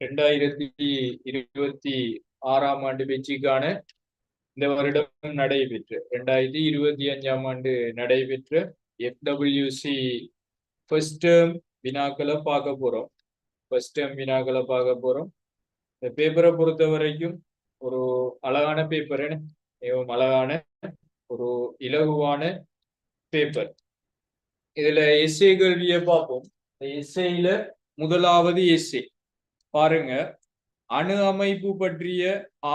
ரெண்டாயிரத்தி இருபத்தி ஆறாம் ஆண்டு வெற்றிக்கான இந்த வருடம் நடைபெற்று ரெண்டாயிரத்தி இருபத்தி அஞ்சாம் ஆண்டு நடைபெற்ற எஃப்டபிள்யூசி ஃபர்ஸ்ட் டேர்ம் வினாக்களை பார்க்க போறோம். ஃபர்ஸ்ட் டேர்ம் வினாக்களை பார்க்க போறோம். இந்த பேப்பரை பொறுத்த வரைக்கும் ஒரு அழகான பேப்பர் மிகவும் அழகான ஒரு இலகுவான பேப்பர் இதுல எஸ்ஏ கேள்வியை பார்ப்போம். இந்த எஸ்ஏல முதலாவது எஸ்ஏ பாருங்க. அணு அமைப்பு பற்றிய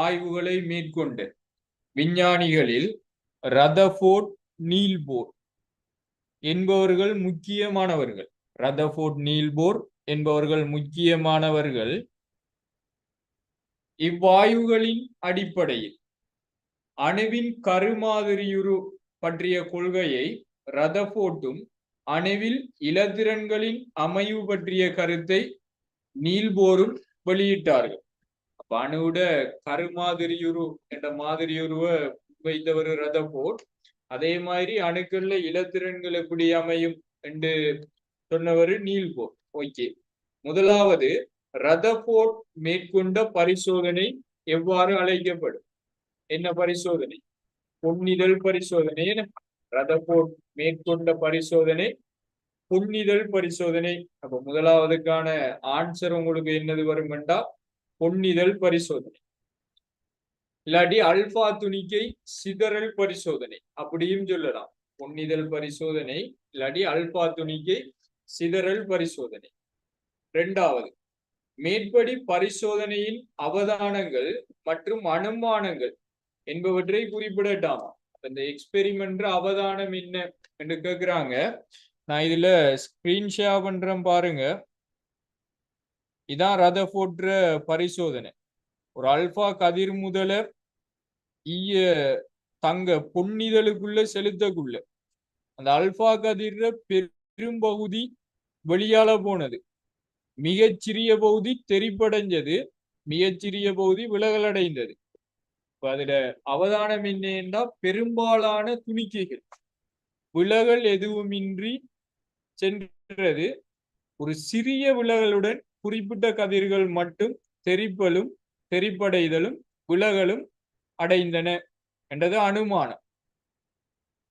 ஆய்வுகளை மேற்கொண்டு விஞ்ஞானிகளில் ரதபோர்ட் நீல்போர் என்பவர்கள் முக்கியமானவர்கள். ரதபோர்ட் நீல்போர் என்பவர்கள் முக்கியமானவர்கள் இவ்வாய்வுகளின் அடிப்படையில் அணுவின் கருமாதிரியுரு பற்றிய கொள்கையை ரதபோர்ட்டும் அணுவில் இலத்திரன்களின் அமைவு பற்றிய கருத்தை நீல்போரும் வெளியிட்டார்கள். அப்ப கருமாதிரியுரு என்ற மாதிரியுருவ வைத்தவர் போர். அதே மாதிரி அணுக்கள்ல இலத்திரன்கள் எப்படி அமையும் என்று சொன்னவர் நீல்போர் ஓகே. முதலாவது ரத போர் மேற்கொண்ட பரிசோதனை எவ்வாறு அழைக்கப்படும்? என்ன பரிசோதனை? பொன்னிதழ் பரிசோதனை என. போர் மேற்கொண்ட பரிசோதனை பொன்னிதழ் பரிசோதனை. அப்ப முதலாவதுக்கான ஆன்சர் உங்களுக்கு என்னது வரும் என்றால் பொன்னிதழ் பரிசோதனை. இல்லாட்டி அல்பா துணிக்கை சிதறல் பரிசோதனை. அப்படியும் சொல்லலாம். பொன்னிதழ் பரிசோதனை இல்லாட்டி அல்பா துணிக்கை சிதறல் பரிசோதனை. இரண்டாவது மேற்படி பரிசோதனையின் அவதானங்கள் மற்றும் அனுமானங்கள் என்பவற்றை குறிப்பிடட்டாமா? இந்த எக்ஸ்பெரிமெண்ட் அவதானம் என்ன? என்று கேக்குறாங்க. நான் இதுல ஸ்கிரீன் ஷேர் பண்றேன் பாருங்க. இதான் ரத போற்ற பரிசோதனை. ஒரு அல்பா கதிர் முதல ஈய தங்க பொன்னிதழுக்குள்ள செலுத்தக்குள்ள. அந்த அல்பா கதிர பெரும்பகுதி வெளியால போனது. மிகச்சிறிய பகுதி தெரிப்படைஞ்சது. மிகச்சிறிய பகுதி விலகலடைந்தது. இப்ப அதுல அவதானம் என்னன்னா பெரும்பாலான துணிக்கைகள். விலகல் எதுவுமின்றி சென்றது ஒரு சிறிய விலகலுடன் குறிப்பிட்ட கதிர்கள் மட்டும் தெரிப்பலும் தெரிப்படைதலும் விலகலும் அடைந்தன என்றது அனுமானம்.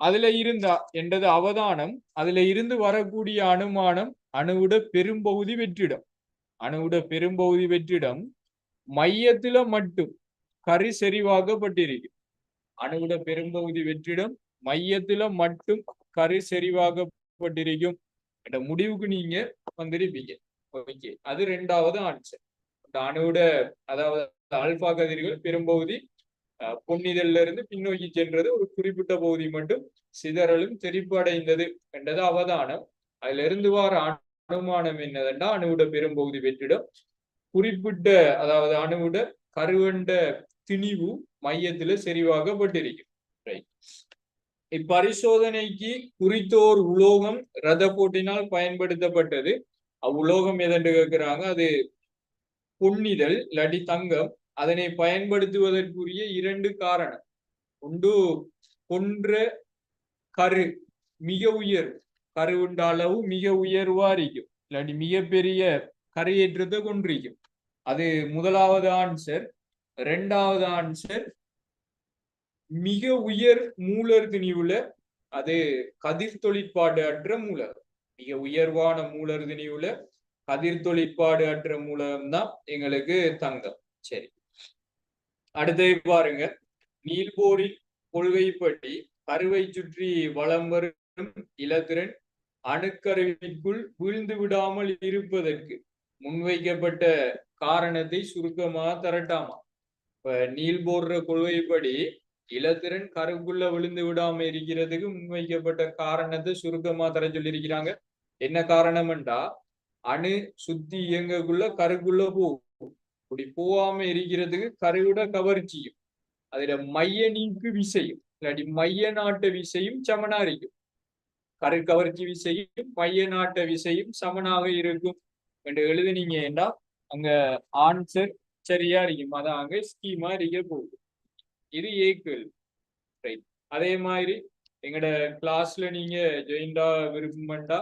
அதுல இருந்தா என்றது அவதானம். அதுல இருந்து வரக்கூடிய அனுமானம் அணுவிட பெரும்பகுதி வெற்றிடம். அணுவிட பெரும்பகுதி வெற்றிடம் மையத்துல மட்டும் கரு செறிவாக்கப்பட்டிருக்கு அணுவிட பெரும்பகுதி வெற்றிடம் மையத்துல மட்டும் கரு செறிவாக்கப்பட்டிருக்கும். என்ற முடிவுக்கு நீங்க வந்திருப்பீங்க. ஓகே. அது ரெண்டாவது ஆன்சர் இந்த அணுவோட அதாவது அல்பா கதிர்கள் பெரும்பகுதி பொன்னிதழ்ல இருந்து பின்னோக்கி சென்றது ஒரு குறிப்பிட்ட பகுதி மட்டும் சிதறலும் தெரிப்பு அடைந்தது என்றது அவதானம். அதுல இருந்து வார அனுமானம் என்னதுன்னா அணுவிட பெரும்பகுதி வெற்றிடம் குறிப்பிட்ட அதாவது அணுவிட கருவண்ட திணிவு மையத்துல செறிவாக்கப்பட்டிருக்கும் ரைட் இப்பரிசோதனைக்கு குறித்தோர் உலோகம் ரத போட்டினால் பயன்படுத்தப்பட்டது. அவ்வுலோகம் எதென்று கேட்கிறாங்க? அது பொன்னிதழ் இல்லாட்டி தங்கம். அதனை பயன்படுத்துவதற்குரிய இரண்டு காரணம். ஒன்று கொன்ற கரு மிக உயர். கரு உண்ட அளவு மிக உயர்வா இருக்கும். இல்லாட்டி மிகப்பெரிய கரையேற்றத்தை கொண்டிருக்கும். அது முதலாவது ஆன்சர் ரெண்டாவது ஆன்சர் மிக உயர் மூலர் திணிவுல அது கதிர் தொழிற்பாடு அற்ற மூலகம் மிக உயர்வான மூலர் திணிவுல கதிர் தொழிற்பாடு அற்ற மூலகம் தான் எங்களுக்கு தங்கம். சரி. அடுத்தது பாருங்க. நீல்போரின் கொள்கைப்படி கருவை சுற்றி வளம் வரும் இலத்திரன் அணுக்கருவிற்குள் வீழ்ந்து விடாமல் இருப்பதற்கு முன்வைக்கப்பட்ட காரணத்தை சுருக்கமாக தரட்டாமா? இப்ப நீல் போடுற கொள்கைப்படி இளத்திறன் கருக்குள்ள விழுந்து விடாம இருக்கிறதுக்கு முன்வைக்கப்பட்ட காரணத்தை சுருக்கமா தர சொல்லியிருக்கிறாங்க. என்ன காரணம்ன்றா அணு சுத்தி இயங்கக்குள்ள கருக்குள்ள போகும். இப்படி போகாம இருக்கிறதுக்கு கருவிட கவர்ச்சியும் அதுல மைய நீக்கு விசையும் இல்லாட்டி மைய நாட்டு விசையும் சமனா இருக்கும். கரு கவர்ச்சி விசையும் மைய நாட்டு விசையும் சமனாக இருக்கும் என்று எழுதுனீங்க ஏண்டா அங்க ஆன்சர் சரியா இருக்கும். அதான் அங்க ஸ்கீமா இருக்க போகுது. இது ஏக்கள் ரைட் அதே மாதிரி எங்கட கிளாஸ்ல நீங்க ஜெயிண்டா விருப்பம்டா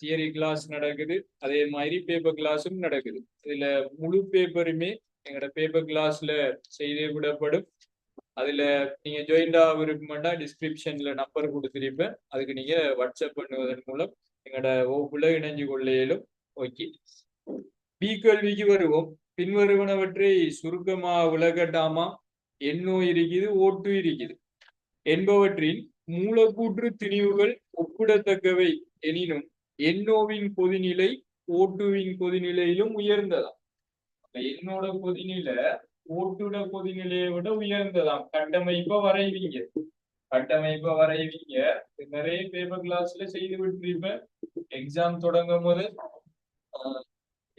தியரி கிளாஸ் நடக்குது. அதே மாதிரி பேப்பர் கிளாஸும் நடக்குது. இதுல முழு பேப்பருமே எங்களோட பேப்பர் கிளாஸ்ல செய்து விடப்படும். அதுல நீங்க ஜாயின்டா பண்ணா டிஸ்கிரிப்ஷன்ல நம்பர் கொடுத்துருப்பேன். அதுக்கு நீங்க வாட்ஸ்அப் பண்ணுவதன் மூலம் எங்களோட வகுப்புல இணைஞ்சு கொள்ளையிலும். ஓகே பி கேள்விக்கு வருவோம். பின்வருவனவற்றை சுருக்கமா விளக்கட்டாமா? எண்ணோ இருக்குது ஓட்டு இருக்குது என்பவற்றின் மூலக்கூற்று திணிவுகள் ஒப்பிடத்தக்கவை. எனினும் எண்ணோவின் பொதுநிலை ஓட்டுவின் பொதுநிலையிலும் உயர்ந்ததாம். என்னோட பொதுநிலை ஓட்டுட பொதுநிலையை விட உயர்ந்ததாம். கட்டமைப்ப வரைவீங்க. கட்டமைப்ப வரைவீங்க. நிறைய பேப்பர் கிளாஸ்ல செய்து விட்டுருப்ப எக்ஸாம் தொடங்கும் போது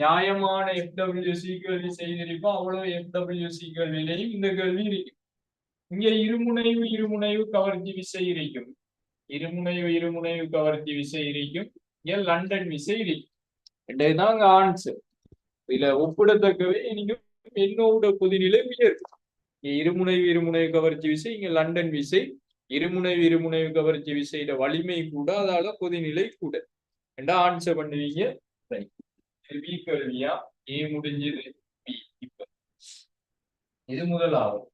நியாயமான எஃப்டபிள்யூசி கேள்வி செய்திருப்போம் அவ்வளவு எஃப்டபிள்யூசி கேள்வியிலையும் இந்த கேள்வி இருக்கு. இங்க இருமுனைவு இருமுனைவு கவர்ச்சி விசை இருக்கும். இருமுனைவு இருமுனைவு கவர்ச்சி விசை இருக்கும். இங்க லண்டன் விசை இருக்கும் இதுதான் ஆன்சர் இதுல ஒப்பிடத்தக்கவே நீங்க என்னோட புதுநிலை உயர்வு. இருமுனைவு இருமுனைவு கவர்ச்சி விசை இங்க லண்டன் விசை. இருமுனைவு இருமுனைவு கவர்ச்சி விசையோட வலிமை கூட அதால கொதிநிலை கூட. ரெண்டா ஆன்சர் பண்ணுவீங்க? ரைட் பி கேள்வியா ஏ முடிஞ்சது பி இப்ப இது முதலாவது.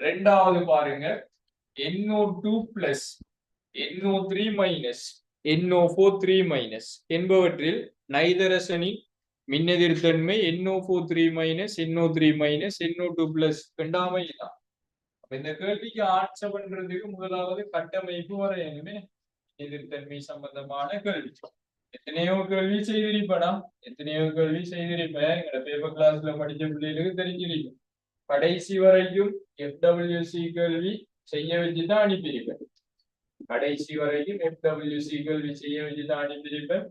ரெண்டாவது பாருங்க. N O two plus N O three minus N O four three minus என்பவற்றில் நைதரசனின் மின்னெதிர்த்தன்மை N O four three minus N O three minus N O two plus ரெண்டாமை தான் அப்ப இந்த கேள்விக்கு ஆன்சர் பண்றதுக்கு முதலாவது கட்டமைப்பு வரையணுமே. எதிர்த்தன்மை சம்பந்தமான கேள்வி. எத்தனையோ கேள்வி செய்திருப்படா எத்தனையோ கேள்வி செய்திருப்பேன். எங்களோட பேப்பர் கிளாஸ்ல படிச்ச பிள்ளைகளுக்கு தெரிஞ்சிருக்கும். கடைசி வரைக்கும் எஃப்டபிள்யூசி கேள்வி செய்ய வச்சுதான் அனுப்பியிருப்பேன். கடைசி வரைக்கும் எஃப்டபிள்யூசி கேள்வி செய்ய வச்சுதான் அனுப்பியிருப்பேன்.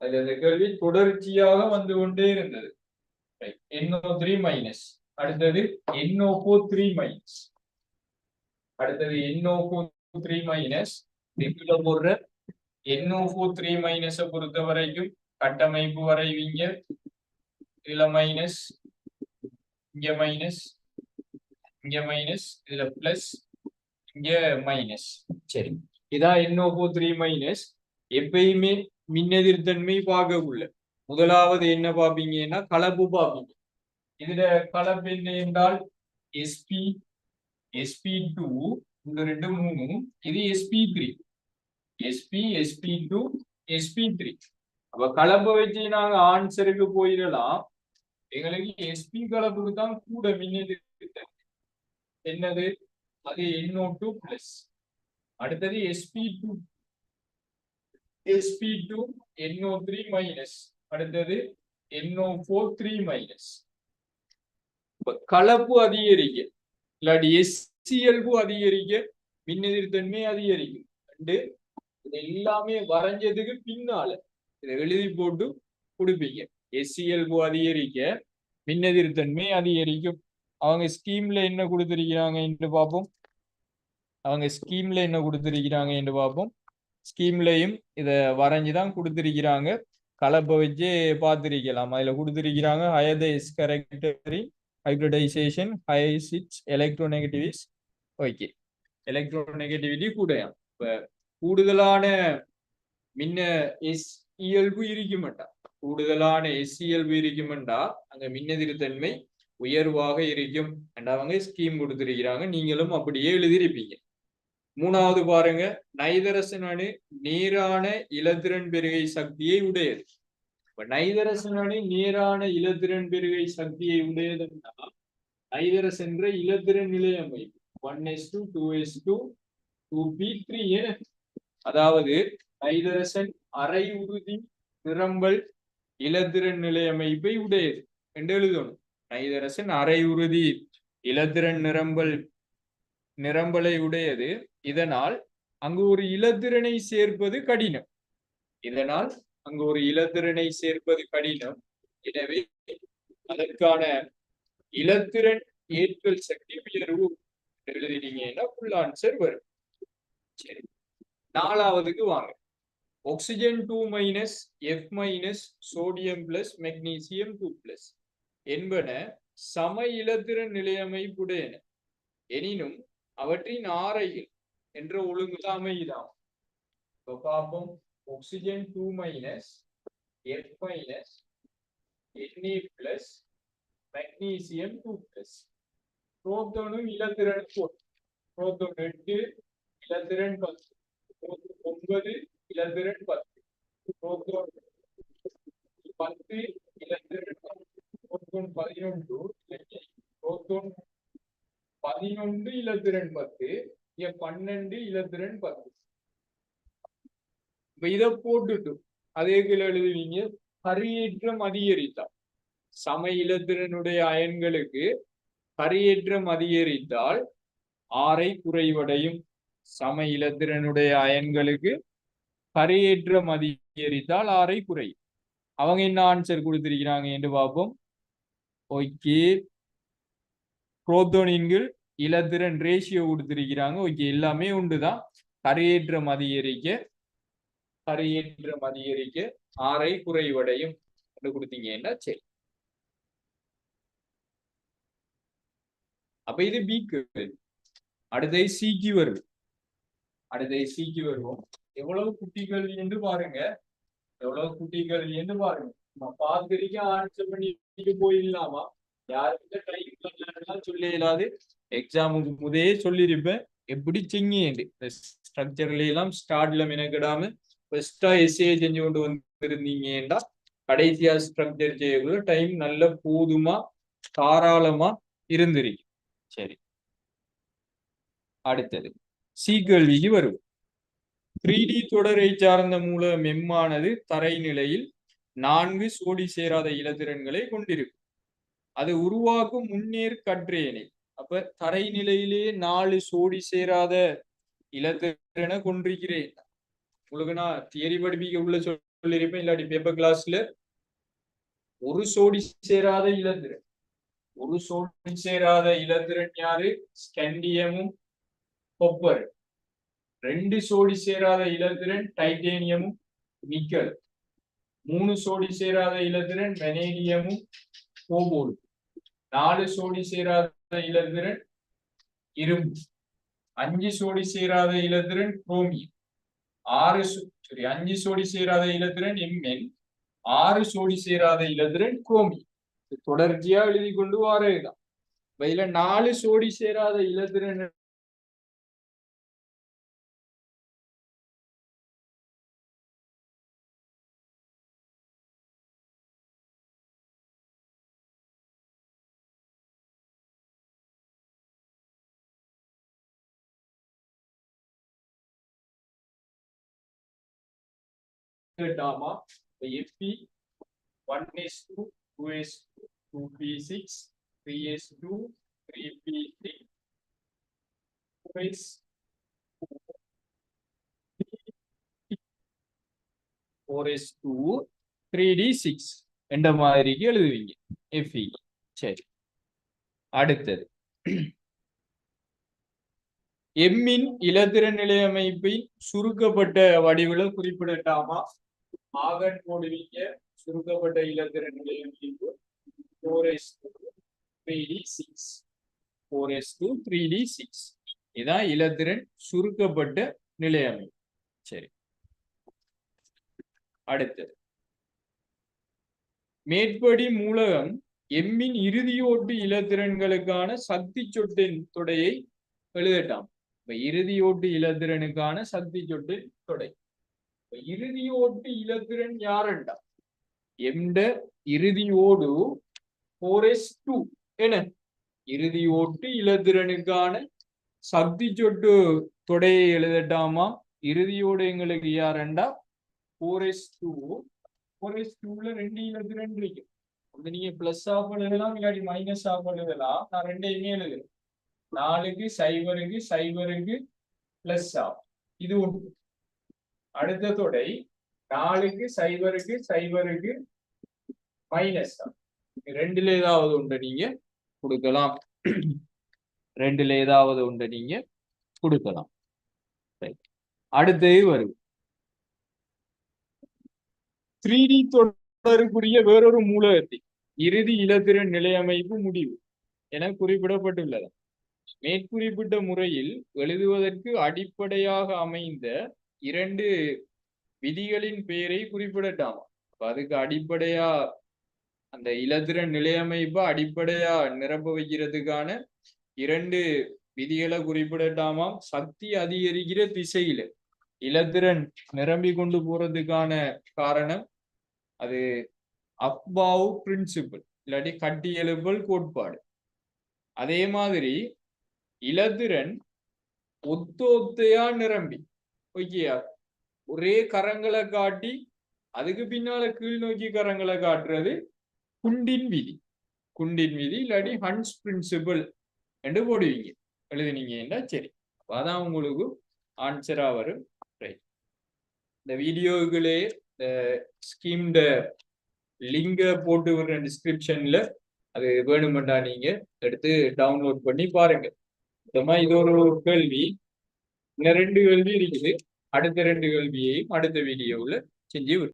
அது அந்த கேள்வி தொடர்ச்சியாக வந்து கொண்டே இருந்தது. என்ஓ த்ரீ மைனஸ் அடுத்தது என்ஓ த்ரீ மைனஸ் அடுத்தது என்ஓ த்ரீ மைனஸ் போடுற என்ஓ த்ரீ மைனஸை பொறுத்த வரைக்கும் கட்டமைப்பு வரைவீங்க இதுல மைனஸ் இங்க மைனஸ் இங்க மைனஸ் இதுல பிளஸ் இங்க மைனஸ் சரி. இதான் NO4 த்ரீ மைனஸ் எப்பயுமே மின்னெதிர்த்தன்மை பார்க்கக்குள்ள முதலாவது என்ன பார்ப்பீங்கன்னா கலப்பு பார்ப்பீங்க. இதுல கலப்பு என்ன என்றால் எஸ்பி எஸ்பி டூ இந்த ரெண்டு மூணு இது S P three S P S P two S P three அப்ப கலப்பை வச்சு நாங்க ஆன்சருக்கு போயிடலாம். எங்களுக்கு எஸ்பி கலப்புக்கு தான் கூட மின்னது என்னது? அது NO டூ பிளஸ் அடுத்தது S P two S P two NO three minus அடுத்தது NO ஃபோர் த்ரீ மைனஸ் கலப்பு அதிகரிக்க. இல்லாட்டி எஸ்சிஎல்பு அதிகரிக்க. மின்னெதிர்த்தன்மை அதிகரிக்கும். ரெண்டு இது எல்லாமே வரைஞ்சதுக்கு பின்னால. இதை எழுதி போட்டு கொடுப்பீங்க எஸ்சிஎல்பு அதிகரிக்க மின்னெதிர்த்தன்மை அதிகரிக்கும். அவங்க ஸ்கீம்ல என்ன கொடுத்திருக்கிறாங்க என்று பார்ப்போம். அவங்க ஸ்கீம்ல என்ன கொடுத்திருக்கிறாங்க என்று பார்ப்போம். ஸ்கீம்லயும் இத வரைஞ்சுதான் கொடுத்திருக்கிறாங்க. கலப்பை வச்சு பார்த்திருக்கலாம். அதுல கொடுத்துருக்கிறாங்க higher the S character hybridisation ஹைசிட்ஸ் electro electronegativity okay electronegativity கூடயாம் இப்போ கூடுதலான மின்ன எஸ் இயல்பு இருக்குமெண்டா. கூடுதலான எஸ் இயல்பு இருக்குமெண்டா. அங்க மின்னெதிர்த்தன்மை உயர்வாக இருக்கும். அவங்க ஸ்கீம் கொடுத்திருக்கிறாங்க. நீங்களும் அப்படியே எழுதியிருப்பீங்க. மூணாவது பாருங்க நைதரசன் அணு நேரான இலத்திரன் பெருகை சக்தியை உடையது. இப்ப நைதரசன் அணு நேரான இலத்திரன் பெருகை சக்தியை உடையதுன்னா நைதரஸ் என்ற இலத்திரன் அமைப்பு one S two two S two two P three என அதாவது நைதரசன் அரை உறுதி நிரம்பல் இலத்திரன் நிலையமைப்பை உடையது என்று எழுதணும். நைதரசன் அரை உறுதி இலத்திரன் நிரம்பல் நிரம்பலை உடையது. இதனால் அங்கு ஒரு இலத்திரனை சேர்ப்பது கடினம். இதனால் அங்கு ஒரு இலத்திரனை சேர்ப்பது கடினம். எனவே அதற்கான இலத்திரன் ஏற்றல் சக்தி உயர்வு எழுதினீங்கன்னா ஃபுல் ஆன்சர் வரும். சரி. நாலாவதுக்கு வாங்க. Oxygen two minus F minus sodium plus magnesium two plus என்பன சம இலத்திரன் நிலையமைப்புடையன. எனினும் அவற்றின் ஆரையில் என்ற ஒழுங்கு இப்போ பார்ப்போம். Oxygen 2 minus F minus Na plus magnesium 2 plus. புரோட்டானும் இலத்திரன் போட்டு எட்டு இலத்திரன் பத்து. புரோட்டான் ஒன்பது இலத்திரன் பத்து புரோட்டான் பத்து இலத்திரன் புரோட்டான் பதினொன்று புரோட்டான் பதினொன்று ரெண்டு பத்து. இங்க பன்னெண்டு இலத்திரன் பத்து இப்ப இதை போட்டுட்டு அதே கீழே எழுதுவீங்க கரியேற்றம் அதிகரித்தால். சம இலத்திரனுடைய அயன்களுக்கு கரியேற்றம் அதிகரித்தால் ஆரை குறைவடையும். சம இலத்திரனுடைய அயன்களுக்கு கரையேற்றம் அதிகரித்தால் ஆரை குறையும் அவங்க என்ன ஆன்சர் கொடுத்திருக்கிறாங்க என்று பார்ப்போம். ஓகே புரோட்டோனின்கள் இலத்திரன் ரேஷியோ கொடுத்திருக்கிறாங்க. ஓகே எல்லாமே உண்டுதான். கரையேற்றம் அதிகரிக்க கரையேற்றம் அதிகரிக்க ஆரை குறைவடையும் என்று கொடுத்தீங்கன்னா சரி. அப்ப இது பி கேள்வி அடுத்தது சிக்கு வருது. அடுத்தது சிக்கு வருவோம். எவ்வளவு குட்டிகள் என்று பாருங்க. எவ்வளவு குட்டிகள் என்று பாருங்க. நம்ம பார்த்திருக்க ஆன்சர் பண்ணிட்டு போயிடலாமா? யாருக்கு டைம் சொல்ல இல்லாது எக்ஸாமுக்கு முதையே சொல்லியிருப்பேன். எப்படி செய்யுங்க ஸ்ட்ரக்சர்ல எல்லாம் ஸ்டார்ட்ல மெனக்கிடாம ஃபர்ஸ்டா எஸ்ஏ செஞ்சு கொண்டு வந்திருந்தீங்கன்னா கடைசியா ஸ்ட்ரக்சர் செய்யக்குள்ள டைம் நல்ல போதுமா? தாராளமா இருந்திருக்கு. சரி. அடுத்தது. சி கேள்விக்கு வரும் த்ரீ டி தொடரை சார்ந்த மூல மெம்மானது தரைநிலையில் நான்கு சோடி சேராத இலத்திரன்களை கொண்டிருக்கும் அது உருவாக்கும் முன்னேற் கற்றேனை. அப்ப தரைநிலையிலேயே நாலு சோடி சேராத இலத்திரனை கொண்டிருக்கிறேன் உங்களுக்கு நான் தியரி படிப்பிக்க உள்ள சொல்லியிருப்பேன் இல்லாட்டி பேப்பர் கிளாஸ்ல ஒரு சோடி சேராத இலத்திரன். ஒரு சோடி சேராத இலத்திரன் யாரு? ஸ்கண்டியமும் கொப்பர் ரெண்டு சோடி சேராத இலத்திரன் டைட்டேனியமும் நிக்கல் மூணு சோடி சேராத இலத்திரன் வெனேடியமும் கோபோல் நாலு சோடி சேராத இலத்திரன் இரும்பு அஞ்சு சோடி சேராத இலத்திரன் குரோமியம். ஆறு சாரி அஞ்சு சோடி சேராத இலத்திரன் எம்எல் ஆறு சோடி சேராத இலத்திரன் குரோமியம். தொடர்ச்சியா எழுதி கொண்டு வாரதுதான் இதுல நாலு சோடி சேராத இலத்திரன் டாமா. எஃபி one S two two S two P six three S two three P three S four S two three D six என்ற மாதிரிக்கு எழுதுவீங்க. எஃப்இ சரி. அடுத்தது. எம்மின் இலத்திர நிலையமைப்பின் சுருக்கப்பட்ட வடிவில் குறிப்பிடட்டாமா ஆகன் போடுவீங்க சுருக்கப்பட்ட இலத்திர நிலையமைப்பு four S three D six four S two three D six இதான் இலத்திரன் சுருக்கப்பட்ட நிலையமை. சரி. அடுத்தது. மேற்படி மூலகம் எம்மின் இறுதியோட்டு இலத்திரன்களுக்கான சக்தி சொட்டின் தொடையை எழுதட்டாம். இப்ப இறுதியோட்டு இலத்திரனுக்கான சக்தி சொட்டின் தொடை. இப்ப இறுதியோட்டு இலத்திரன் யாருண்டா? எந்த இறுதியோடு போரெஸ் டூ. என்ன? இறுதியோட்டு இலத்திரனுக்கான சக்தி சொட்டு தொடையை எழுதட்டாமா? இறுதியோடு எங்களுக்கு யாருண்டா? போரெஸ் டூ. போரெஸ் டூல ரெண்டு இலத்திரன் இருக்கு. அது நீங்க பிளஸ் ஆஃப் எழுதலாம் இல்லாட்டி மைனஸ் ஆஃப் எழுதலாம். நான் ரெண்டையுமே எழுதுறேன். நாலுக்கு சைபருக்கு சைபருக்கு பிளஸ் ஆஃப் இது ஒன்று அடுத்த தொடை நாலுக்கு சைபருக்கு சைபருக்கு மைனஸ் ரெண்டுல ஏதாவது உண்டு நீங்க கொடுக்கலாம். ரெண்டுல ஏதாவது உண்டு நீங்க கொடுக்கலாம். அடுத்தது வரும் த்ரீ டி தொடருக்குரிய வேறொரு மூலகத்தை இறுதி இலத்திரன் நிலையமைப்பு முடிவு என குறிப்பிடப்பட்டுள்ளது. மேற்குறிப்பிட்ட முறையில் எழுதுவதற்கு அடிப்படையாக அமைந்த இரண்டு விதிகளின் பெயரை குறிப்பிடட்டாமா? அதுக்கு அடிப்படையா அந்த இலத்திரன் நிலையமைப்பை அடிப்படையா நிரப்ப வைக்கிறதுக்கான இரண்டு விதிகளை குறிப்பிடட்டாமாம் சக்தி அதிகரிக்கிற திசையில இலத்திரன் நிரம்பி கொண்டு போறதுக்கான காரணம் அது அப்பாவு பிரின்சிபிள் இல்லாட்டி கட்டியெழுப்பல் கோட்பாடு. அதே மாதிரி இலத்திரன் ஒத்து ஒத்தையா நிரம்பி ஓகேயா ஒரே கரங்களை காட்டி அதுக்கு பின்னால கீழ் நோக்கி கரங்களை காட்டுறது குண்டின் விதி. குண்டின் விதி இல்லாட்டி ஹன்ஸ் பிரின்சிபிள் என்று போடுவீங்க. எழுதுனீங்கன்னா சரி. அப்ப அதான் உங்களுக்கு ஆன்சரா வரும். ரைட் இந்த வீடியோக்களே இந்த ஸ்கீம்ட லிங்க போட்டு விடுற டிஸ்கிரிப்ஷன்ல அது வேணுமெண்டா நீங்க எடுத்து டவுன்லோட் பண்ணி பாருங்க. மொத்தமா இது ஒரு கேள்வி. இந்த ரெண்டு கேள்வி இருக்குது. அடுத்த ரெண்டு கேள்வியையும் அடுத்த வீடியோவில் செஞ்சு விடு